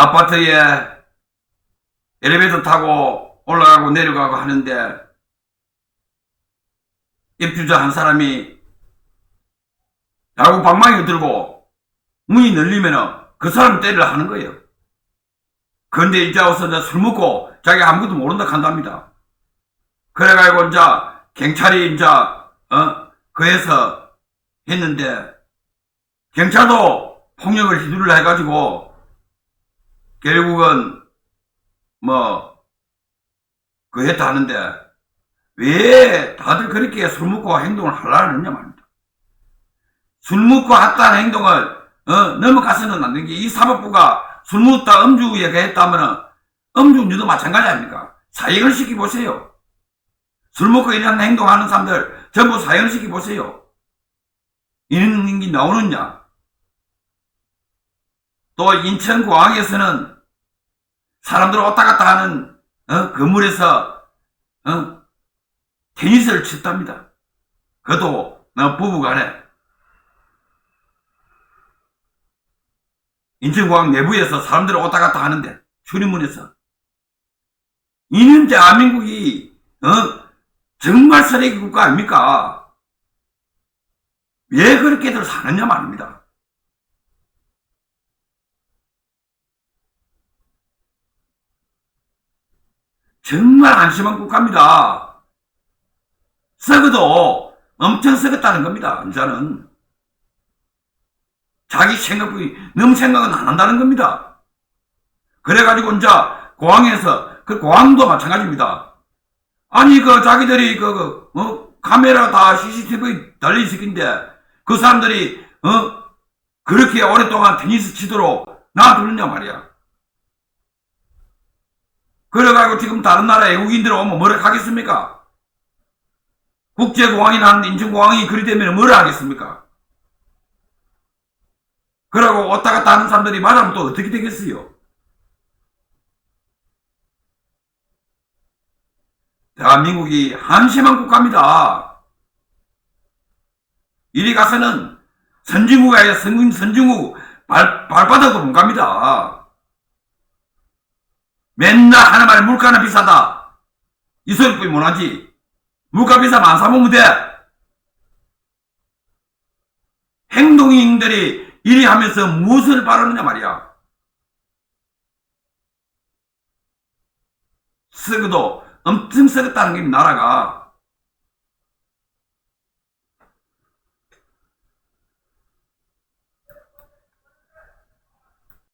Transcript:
아파트에 엘리베이터 타고 올라가고 내려가고 하는데 입주자 한 사람이 야구 방망이 들고 문이 열리면은 그 사람 때리려 하는 거예요. 그런데 이제 와서 이제 술 먹고 자기 아무것도 모른다 한답니다. 그래가지고 이제 경찰이 이제 어 그해서 했는데 경찰도 폭력을 휘두르려 해가지고 결국은 뭐 그 했다 하는데 왜 다들 그렇게 술 먹고 행동을 하려느냐 말입니다. 술 먹고 했다는 행동을 어, 넘어가서는 안 되는 게 이 사법부가 술 먹다 음주에 했다면 음주운전도 마찬가지 아닙니까? 사형을 시켜보세요. 술 먹고 이런 행동하는 사람들 전부 사형을 시켜보세요. 이런 게 나오느냐? 또 인천공항에서는 사람들 왔다 갔다 하는 어, 건물에서 어, 테니스를 쳤답니다. 그것도 어, 부부간에 인천공항 내부에서 사람들 왔다 갔다 하는데 출입문에서 이는 대한민국이 어, 정말 쓰레기 국가 아닙니까? 왜 그렇게들 사느냐 말입니다. 정말 안심한 국가입니다. 썩어도 엄청 썩었다는 겁니다. 이제는. 자기 생각이 너무 생각은 안 한다는 겁니다. 그래가지고 이제 공항에서 그 공항도 마찬가지입니다. 아니 그 자기들이 그, 그 어? 카메라 다 CCTV 달려 있었긴데 그 사람들이 어 그렇게 오랫동안 테니스 치도록 놔두느냐 말이야. 그래가지고 지금 다른 나라 외국인들 오면 뭐라 하겠습니까? 국제공항이 나는데 인천공항이 그리 되면 뭐라 하겠습니까? 그러고 왔다 갔다 하는 사람들이 말하면 또 어떻게 되겠어요? 대한민국이 한심한 국가입니다. 이리 가서는 선진국에 아니라 선, 선진국 발, 발바닥도 못 갑니다. 맨날 하는 말이 물가는 비싸다. 이 소리 뿐이 못하지. 물가 비싸면 안 사먹으면 돼. 행동인들이 이리 하면서 무엇을 바라느냐 말이야. 썩어도 엄청 썩었다는 게 나라가